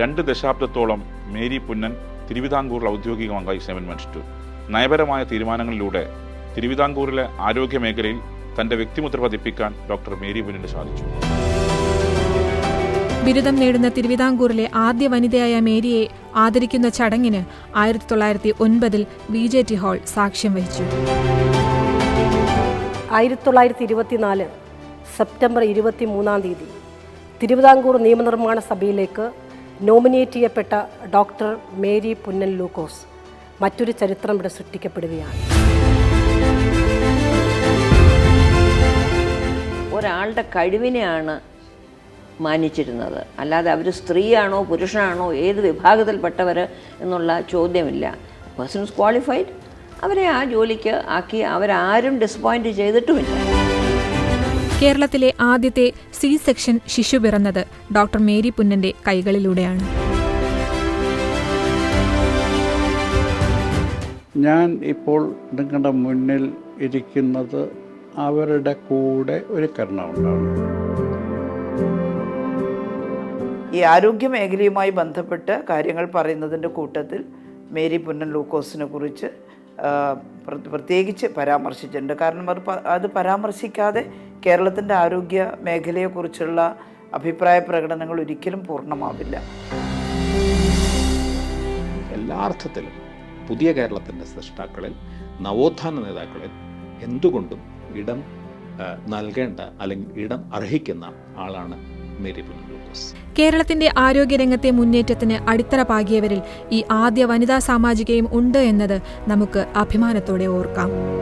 രണ്ട് ദശാബ്ദത്തോളം മേരി പുന്നൻ തിരുവിതാംകൂറിൽ ഔദ്യോഗിക അംഗമായി സേവനമനുഷ്ഠിച്ചു നയപരമായ തീരുമാനങ്ങളിലൂടെ തിരുവിതാംകൂറിലെ ആരോഗ്യ മേഖലയിൽ തന്റെ വ്യക്തിമുദ്ര പതിപ്പിക്കാൻ ഡോക്ടർ മേരി പുന്നന് സാധിച്ചു. ബിരുദം നേടുന്ന തിരുവിതാംകൂറിലെ ആദ്യ വനിതയായ മേരിയെ ആദരിക്കുന്ന ചടങ്ങിന് ആയിരത്തി തൊള്ളായിരത്തി ഒൻപതിൽ വി ജെ ടി ഹാൾ സാക്ഷ്യം വഹിച്ചു. ആയിരത്തി തൊള്ളായിരത്തി ഇരുപത്തിനാല് സെപ്റ്റംബർ ഇരുപത്തി മൂന്നാം തീയതി തിരുവിതാംകൂർ നിയമനിർമ്മാണ സഭയിലേക്ക് നോമിനേറ്റ് ചെയ്യപ്പെട്ട ഡോക്ടർ മേരി പുന്നൻ ലൂക്കോസ് മറ്റൊരു ചരിത്രം ഇവിടെ സൃഷ്ടിക്കപ്പെടുകയാണ്. ഒരാളുടെ കഴിവിനെയാണ് മാനിച്ചിരുന്നത്. അല്ലാതെ അവർ സ്ത്രീയാണോ പുരുഷനാണോ ഏത് വിഭാഗത്തിൽപ്പെട്ടവർ എന്നുള്ള ചോദ്യമില്ല. പേഴ്സൺസ് ക്വാളിഫൈഡ് അവരെ ആ ജോലിക്ക് ആക്കി അവരാരും ഡിസപ്പോയിന്റ് ചെയ്തിട്ടുമില്ല. കേരളത്തിലെ ആദ്യത്തെ സി സെക്ഷൻ ശിശു പിറന്നത് ഡോക്ടർ മേരി പുന്നന്റെ കൈകളിലൂടെയാണ്. ഞാൻ ഇപ്പോൾ നിങ്ങളുടെ മുന്നിൽ ഇരിക്കുന്നത് അവരുടെ കൂടെ ഒരു കരുണമുണ്ടാണ് ഈ ആരോഗ്യ മേഖലയുമായി ബന്ധപ്പെട്ട് കാര്യങ്ങൾ പറയുന്നതിന്റെ കൂട്ടത്തിൽ മേരി പുന്നൻ ലൂക്കോസിനെ കുറിച്ച് പ്രത്യേകിച്ച് പരാമർശിച്ചിട്ടുണ്ട്. കാരണം അത് അത് പരാമർശിക്കാതെ കേരളത്തിന്റെ ആരോഗ്യ മേഖലയെക്കുറിച്ചുള്ള അഭിപ്രായ പ്രകടനങ്ങൾ ഒരിക്കലും പൂർണമാവില്ല. എല്ലാ അർത്ഥത്തിലും പുതിയ കേരളത്തിന്റെ സൃഷ്ടാക്കളിൽ നവോത്ഥാന നേതാക്കളിൽ എന്തുകൊണ്ടും ഇടം നൽകേണ്ട അല്ലെങ്കിൽ ഇടം അർഹിക്കുന്ന ആളാണ് മേരി കേരളത്തിന്റെ ആരോഗ്യരംഗത്തെ മുന്നേറ്റത്തിന് അടിത്തറ പാകിയവരിൽ ഈ ആദ്യ വനിതാ സാമാജികയും ഉണ്ട് എന്നത് നമുക്ക് അഭിമാനത്തോടെ ഓർക്കാം.